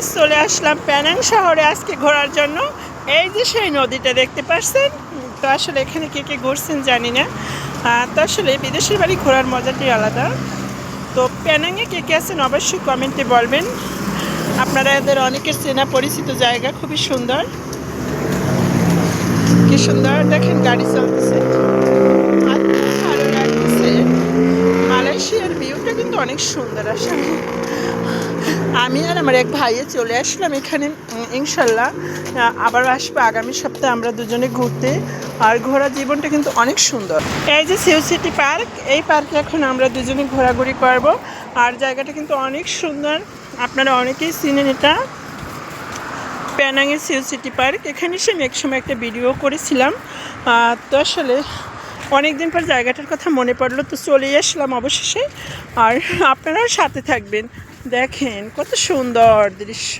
Guys চলে আসলাম Penang শহরে আজকে ঘোরার জন্য। এই যে সেই নদীটা দেখতে পাচ্ছেন তো আসলে এখানে কে কে ঘুরছেন জানি না। তো আসলে বিদেশের বাড়ি ঘোরার মজাটি আলাদা। তো প্যানাংয়ে কে কে আছেন অবশ্যই কমেন্টে বলবেন। আপনারা এদের অনেকের চেনা পরিচিত জায়গা খুবই সুন্দর। কি সুন্দর, দেখেন গাড়ি চলতেছে। ভালো মালয়েশিয়ার ভিউটা কিন্তু অনেক সুন্দর আসলে। আমি আর আমার এক ভাইয়ে চলে আসলাম এখানে ইনশাল্লাহ। আবার আসব আগামী সপ্তাহে আমরা দুজনে ঘুরতে। আর ঘোরা জীবনটা কিন্তু অনেক সুন্দর। এই যে সিউ সিটি পার্ক এই পার্কে এখন আমরা দুজনে ঘোরাঘুরি করব। আর জায়গাটা কিন্তু অনেক সুন্দর। আপনারা অনেকেই চিনেন এটা। প্যানাঙের সিউ সিটি পার্ক এখানে সে আমি একসময় একটা ভিডিও করেছিলাম। তো আসলে অনেক দিন পর জায়গাটার কথা মনে পড়ল, তো চলেই আসলাম অবশেষে। আর আপনারাও সাথে থাকবেন। দেখেন কত সুন্দর দৃশ্য।